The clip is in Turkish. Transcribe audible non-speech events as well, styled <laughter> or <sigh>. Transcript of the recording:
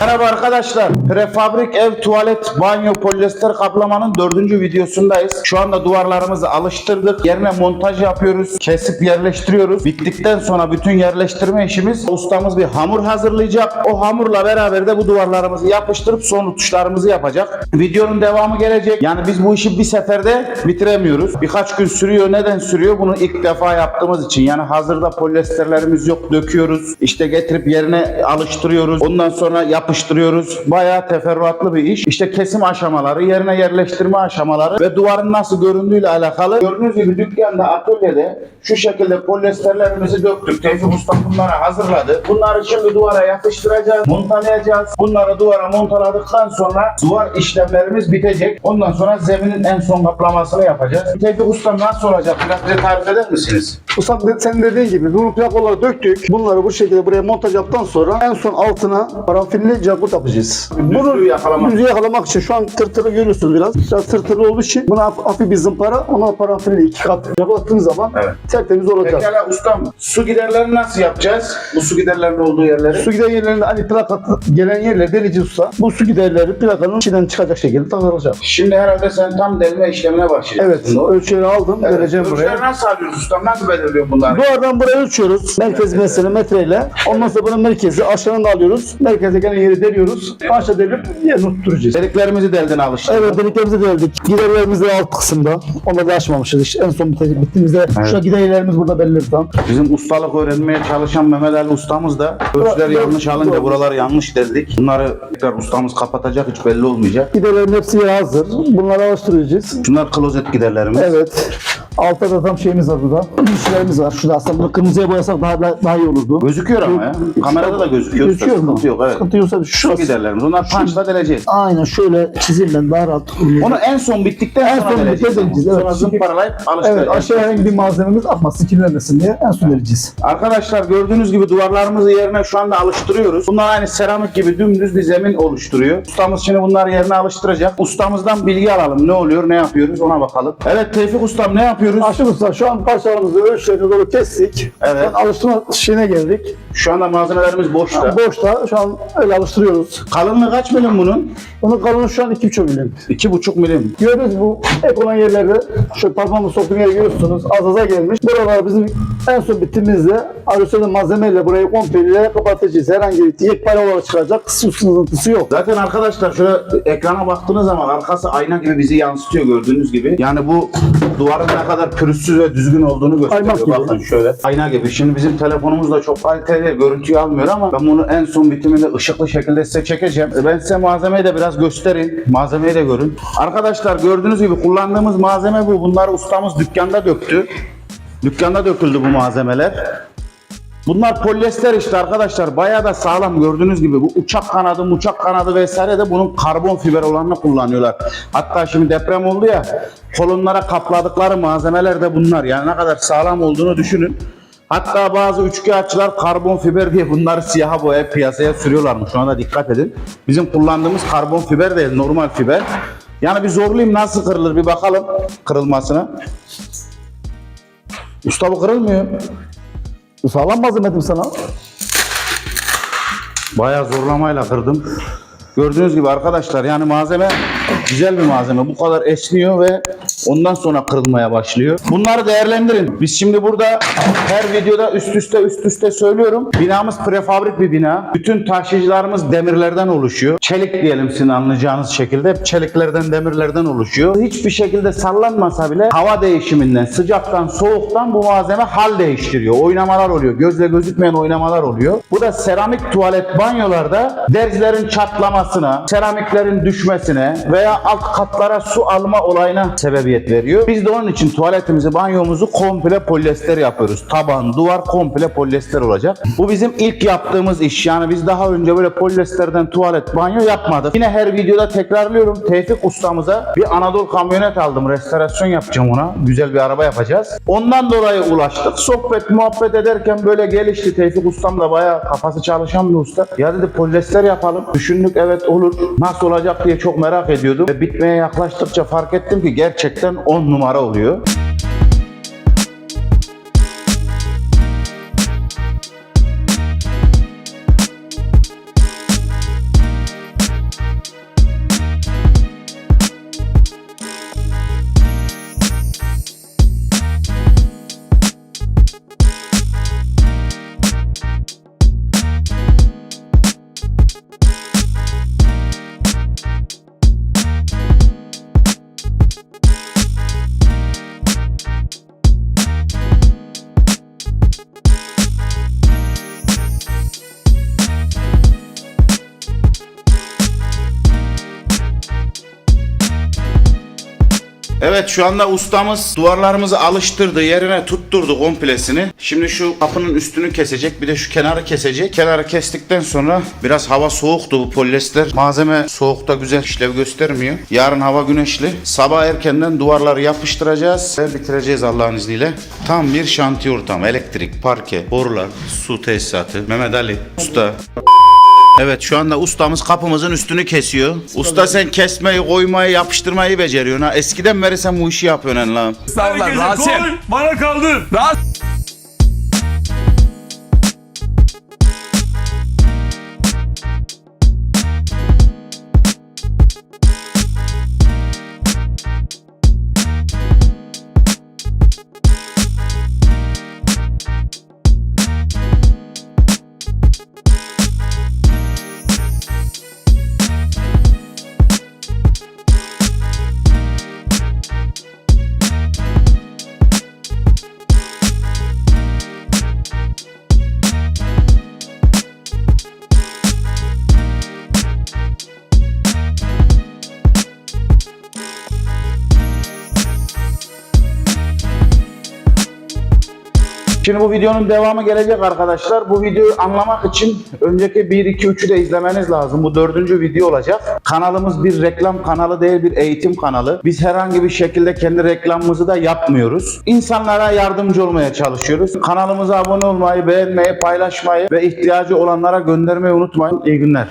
Merhaba arkadaşlar. Prefabrik ev, tuvalet, banyo, polyester kaplamanın dördüncü videosundayız. Şu anda duvarlarımızı alıştırdık. Yerine montaj yapıyoruz. Kesip yerleştiriyoruz. Bittikten sonra bütün yerleştirme işimiz ustamız bir hamur hazırlayacak. O hamurla beraber de bu duvarlarımızı yapıştırıp son tuşlarımızı yapacak. Videonun devamı gelecek. Yani biz bu işi bir seferde bitiremiyoruz. Birkaç gün sürüyor. Neden sürüyor? Bunu ilk defa yaptığımız için. Yani hazırda polyesterlerimiz yok. Döküyoruz. İşte getirip yerine alıştırıyoruz. Ondan sonra yapıştırıyoruz. Bayağı teferruatlı bir iş. İşte kesim aşamaları, yerine yerleştirme aşamaları ve duvarın nasıl göründüğüyle alakalı. Gördüğünüz gibi dükkanda, atölyede şu şekilde polyesterlerimizi döktük. Tevfik Usta bunları hazırladı. Bunları şimdi duvara yapıştıracağız, montalayacağız. Bunları duvara montaladıktan sonra duvar işlemlerimiz bitecek. Ondan sonra zeminin en son kaplamasını yapacağız. Tevfik Usta nasıl olacak? Biraz bize tarif eder misiniz? Ustam de- sen dediğin gibi bunu plakaları döktük. Bunları bu şekilde buraya montaj yaptıktan sonra en son altına parafinli cakut yapacağız. Düzlüğü yakalamak. Düzlüğü yakalamak için şu an tırtırı görüyorsunuz biraz. Biraz tırtırı olduğu için buna hafif, bir zımpara ona parafinli iki kat cakulattığınız zaman Evet. tertemiz olacak. Pekala ustam su giderlerini nasıl yapacağız? Bu su giderlerinin olduğu yerleri. Su gider yerlerinde hani plaka gelen yerler delici usta. Bu su giderleri plakanın içinden çıkacak şekilde takılacak. Şimdi herhalde sen tam delme işlemine başlayacaksın. Evet, Doğru. ölçüleri aldım, Evet. vereceğim Ölçüleri buraya. nasıl alıyoruz ustam? Nasıl belirliyorsun bunları? Duvardan buraya ölçüyoruz. Merkez mesele metreyle. Ondan sonra bunun merkezi aşağıdan da alıyoruz. Merkeze gelen yeri deliyoruz. Aşağı delip yerini tutturacağız. Deliklerimizi delden alıştırdık. Evet deliklerimizi deldik. Giderlerimiz de alt kısımda. Onları da açmamışız. İşte en son bitecek. Bittiğimizde şu giderlerimiz burada belli tam. Bizim ustalık öğrenmeye çalışan Mehmet Ali ustamız da ölçüler yanlış alınca Doğru. buraları yanlış deldik. Bunları tekrar ustamız kapatacak hiç belli olmayacak. Giderlerin hepsi hazır. Bunları alıştıracağız. Şunlar klozet giderlerimiz. Evet. Altta da tam şeyimiz var burada. <clears throat> Dişlerimiz var. Şurada aslında bunu kırmızıya boyasak daha, daha, daha iyi olurdu. Gözüküyor ama ya. Kamerada da gözüküyor. Gözüküyor mu? Sıkıntı yok evet. Sıkıntı yoksa Şu şu giderlerimiz. Onlar punchla deleceğiz. Aynen şöyle çizimle daha rahat. Onu en son bittikten En sonra son deleceğiz. deleceğiz, evet. Sonra zımparalayıp alıştıracağız. Evet aşağıya herhangi bir malzememiz atmasın, kirlenmesin diye en son vereceğiz. Arkadaşlar gördüğünüz gibi duvarlarımızı yerine şu anda alıştırıyoruz. Bunlar aynı seramik gibi dümdüz bir zemin oluşturuyor. Ustamız şimdi bunları yerine alıştıracak. Ustamızdan bilgi alalım. Ne oluyor, ne yapıyoruz ona bakalım. Evet Tevfik Ustam ne yapıyoruz? Usta şu an parçalarımızı ölçülerine doğru kestik. Evet. An alıştırma şeyine geldik. Şu anda malzemelerimiz boşta. Boşta şu an öyle alıştırıyoruz. Kalınlığı kaç milim bunun? Bunun kalınlığı şu an 2,5 milim. 2,5 milim. Gördünüz bu ek olan yerlerde şu parmağımı soktuğum yeri görüyorsunuz az aza gelmiş. Buralar bizim en son bittiğimizde arasında malzemeyle burayı komple kapatacağız. Herhangi bir yekpare olarak çıkacak. Su sızıntısı yok. Zaten arkadaşlar şöyle ekrana baktığınız zaman arkası ayna gibi bizi yansıtıyor gördüğünüz gibi. Yani bu duvarın ne kadar pürüzsüz ve düzgün olduğunu gösteriyor. Ayna gibi. Bakın şöyle. Ayna gibi. Şimdi bizim telefonumuz da çok kaliteli görüntüyü almıyor ama ben bunu en son bitiminde ışıklı şekilde size çekeceğim. Ben size malzemeyi de biraz göstereyim. Malzemeyi de görün. Arkadaşlar gördüğünüz gibi kullandığımız malzeme bu. Bunları ustamız dükkanda döktü. Dükkanda döküldü bu malzemeler. Bunlar polyester işte arkadaşlar. Bayağı da sağlam gördüğünüz gibi. Bu uçak kanadı, uçak kanadı vesaire de bunun karbon fiber olanını kullanıyorlar. Hatta şimdi deprem oldu ya. Kolonlara kapladıkları malzemeler de bunlar. Yani ne kadar sağlam olduğunu düşünün. Hatta bazı üçkağıtçılar karbon fiber diye bunları siyaha boyayıp piyasaya sürüyorlarmış. Şu anda dikkat edin. Bizim kullandığımız karbon fiber değil, normal fiber. Yani bir zorlayayım nasıl kırılır bir bakalım kırılmasına. Usta bu kırılmıyor. Sağlam malzemedim sana. Bayağı zorlamayla kırdım. Gördüğünüz gibi arkadaşlar yani malzeme güzel bir malzeme. Bu kadar esniyor ve ondan sonra kırılmaya başlıyor. Bunları değerlendirin. Biz şimdi burada her videoda üst üste üst üste söylüyorum. Binamız prefabrik bir bina. Bütün taşıyıcılarımız demirlerden oluşuyor. Çelik diyelim sizin anlayacağınız şekilde. Çeliklerden, demirlerden oluşuyor. Hiçbir şekilde sallanmasa bile hava değişiminden, sıcaktan, soğuktan bu malzeme hal değiştiriyor. Oynamalar oluyor. Gözle gözükmeyen oynamalar oluyor. Bu da seramik tuvalet banyolarda derzlerin çatlamasına, seramiklerin düşmesine veya alt katlara su alma olayına sebebiyet veriyor. Biz de onun için tuvaletimizi, banyomuzu komple polyester yapıyoruz. Taban, duvar komple polyester olacak. Bu bizim ilk yaptığımız iş. Yani biz daha önce böyle polyesterden tuvalet, banyo yapmadık. Yine her videoda tekrarlıyorum. Tevfik ustamıza bir Anadolu kamyonet aldım. Restorasyon yapacağım ona. Güzel bir araba yapacağız. Ondan dolayı ulaştık. Sohbet, muhabbet ederken böyle gelişti. Tevfik ustam da bayağı kafası çalışan bir usta. Ya dedi polyester yapalım. Düşündük evet olur. Nasıl olacak diye çok merak ediyordum. Ve bitmeye yaklaştıkça fark ettim ki gerçekten 10 numara oluyor. Evet şu anda ustamız duvarlarımızı alıştırdı. Yerine tutturdu komplesini. Şimdi şu kapının üstünü kesecek. Bir de şu kenarı kesecek. Kenarı kestikten sonra biraz hava soğuktu bu polyester. Malzeme soğukta güzel işlev göstermiyor. Yarın hava güneşli. Sabah erkenden duvarları yapıştıracağız ve bitireceğiz Allah'ın izniyle. Tam bir şantiye ortamı. Elektrik, parke, borular, su tesisatı. Mehmet Ali usta. Evet şu anda ustamız kapımızın üstünü kesiyor. Usta sen kesmeyi, koymayı, yapıştırmayı beceriyorsun ha. Eskiden beri sen bu işi yapıyorsun lan. Estağfurullah Herkese Rasim. koy, bana kaldır. Rasim. Şimdi bu videonun devamı gelecek arkadaşlar. Bu videoyu anlamak için önceki 1, 2, 3'ü de izlemeniz lazım. Bu dördüncü video olacak. Kanalımız bir reklam kanalı değil bir eğitim kanalı. Biz herhangi bir şekilde kendi reklamımızı da yapmıyoruz. İnsanlara yardımcı olmaya çalışıyoruz. Kanalımıza abone olmayı, beğenmeyi, paylaşmayı ve ihtiyacı olanlara göndermeyi unutmayın. İyi günler.